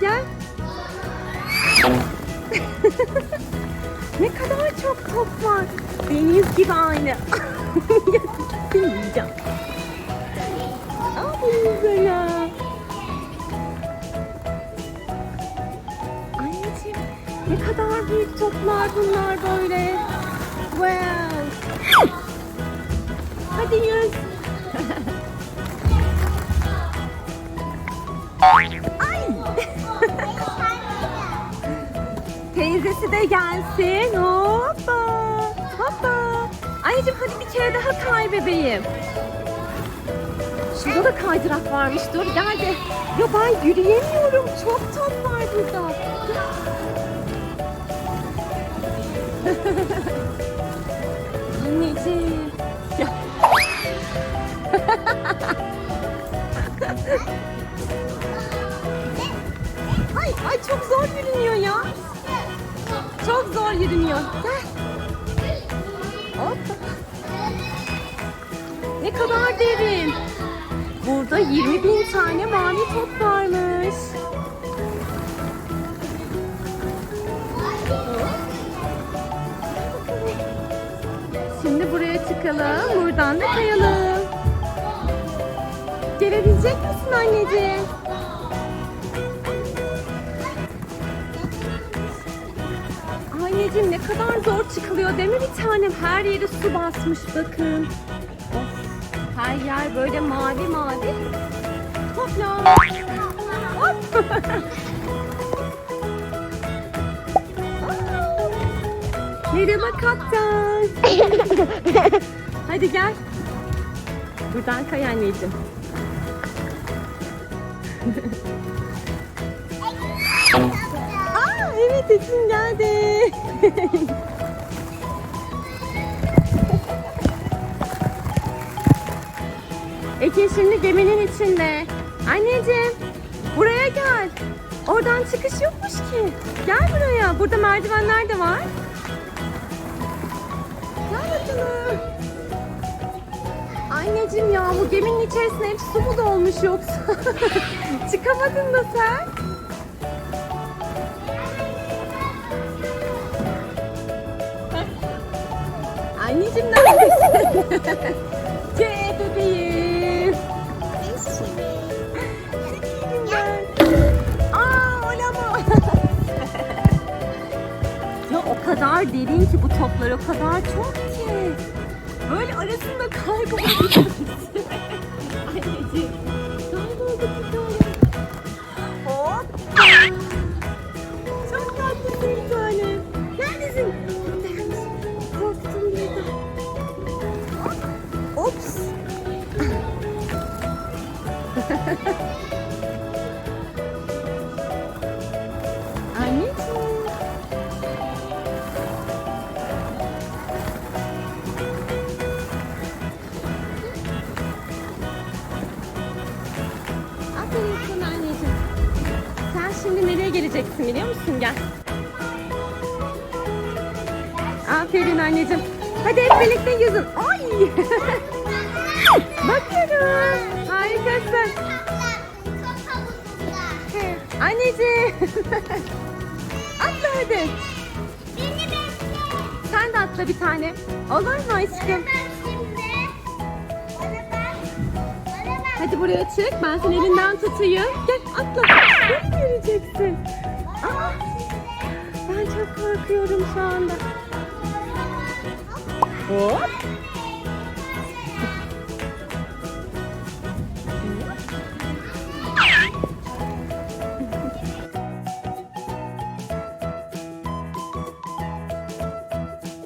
Gel. ne kadar çok top var. Deniz gibi aynı. Yiyeceğim. Aferin sana. Anneciğim ne kadar büyük toplar bunlar böyle. Wow. Hadi yüz. Ay. Teyzesi de gelsin. Hoppa. Hoppa. Anneciğim hadi bir kere daha kay bebeğim. Şurada da kaydırak varmış. Dur gel de. Ya ben yürüyemiyorum. Çok top var burada. Çok zor yürünüyor ya. Çok zor yürünüyor. Gel. Hoppa. Ne kadar derin. Burada 20 bin tane mavi top varmış. Şimdi buraya çıkalım. Buradan da kayalım. Gelebilecek misin anneciğim? Anneciğim ne kadar zor çıkılıyor değil mi bir tanem? Her yeri su basmış bakın. Of, her yer böyle mavi mavi. Hopla. Hop. Merhaba kaptan. Hadi gel. Buradan kay anneciğim. Aa evet Ekin geldi. Ekin şimdi geminin içinde. Anneciğim buraya gel. Oradan çıkış yokmuş ki. Gel buraya. Burada merdivenler de var. Gel bakalım. Anneciğim ya bu geminin içerisine hep su mu dolmuş yoksa? Çıkamadın da sen. Anneciğim neredesin? Gel bebeğim. Çekildim ben. Aa olamaz. ya o kadar derin ki bu toplar o kadar çok ki. Böyle arasında kaybolabiliriz. Anneciğim. Nereye geleceksin biliyor musun? Gel. Aferin anneciğim. Hadi hep birlikte yüzün. Ay! Bakıyorum. Harikasın. Anneciğim. Atla hadi. Sen de atla bir tane. Olur mu aşkım? Hadi buraya çık. Ben seni elinden tutayım. Gel atla. Nereye yürüyeceksin? Aa, ben çok korkuyorum şu anda. Hop.